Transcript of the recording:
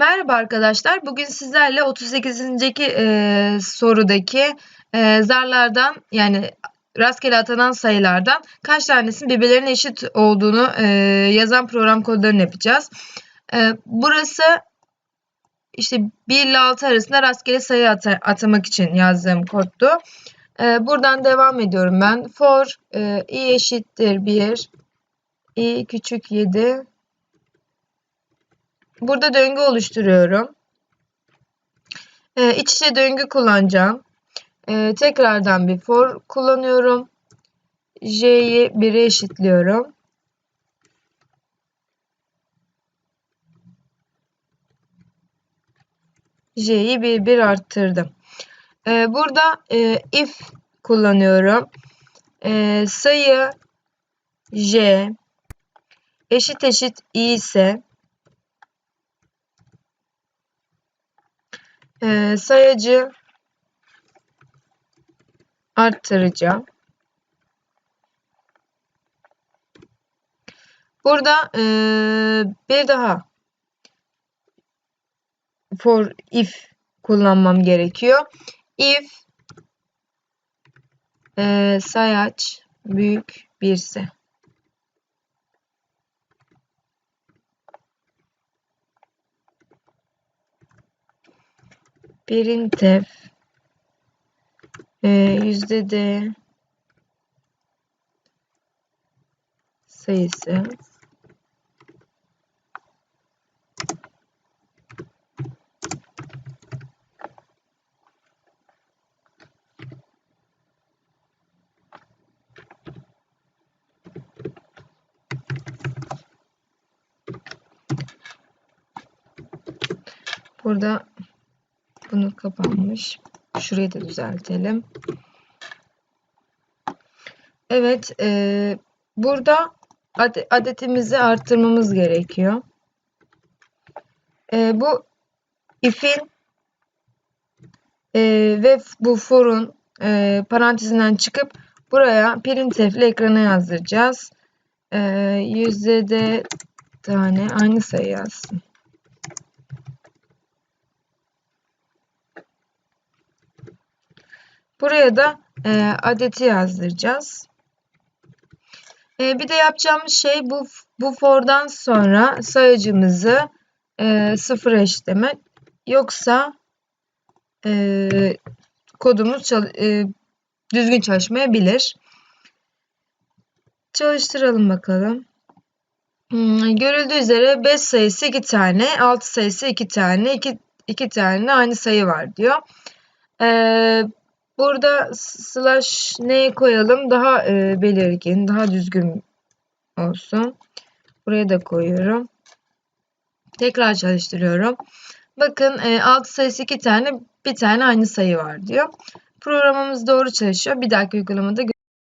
Merhaba arkadaşlar. Bugün sizlerle 38. E, sorudaki e, zarlardan yani rastgele atanan sayılardan kaç tanesinin birbirlerine eşit olduğunu e, yazan program kodlarını yapacağız. E, burası işte 1 ile 6 arasında rastgele sayı ata atamak için yazdığım koddu. E, buradan devam ediyorum ben. For e, i eşittir 1, i küçük 7, Burada döngü oluşturuyorum. Ee, iç içe döngü kullanacağım. Ee, tekrardan bir for kullanıyorum. J'yi 1'e eşitliyorum. J'yi bir bir arttırdım. Ee, burada e, if kullanıyorum. Ee, sayı J eşit eşit i ise e, sayacı arttıracağım. Burada e, bir daha for if kullanmam gerekiyor. If e, sayaç büyük birse. Printf e, yüzde d. Sayısı. Burada bunu kapanmış. Şurayı da düzeltelim. Evet. E, burada adetimizi arttırmamız gerekiyor. E, bu if'in e, ve bu for'un e, parantezinden çıkıp buraya printf ile ekrana yazdıracağız. E, yüzde de tane aynı sayı yazsın. Buraya da e, adeti yazdıracağız. E, bir de yapacağımız şey bu bu for'dan sonra sayıcımızı e, sıfır eşitlemek. Yoksa e, kodumuz çal e, düzgün çalışmayabilir. Çalıştıralım bakalım. Hmm, görüldüğü üzere 5 sayısı 2 tane, 6 sayısı 2 tane, 2, 2 tane aynı sayı var diyor. Ee, Burada slash ne koyalım? Daha e, belirgin, daha düzgün olsun. Buraya da koyuyorum. Tekrar çalıştırıyorum. Bakın e, alt sayısı iki tane, bir tane aynı sayı var diyor. Programımız doğru çalışıyor. Bir dahaki uygulamada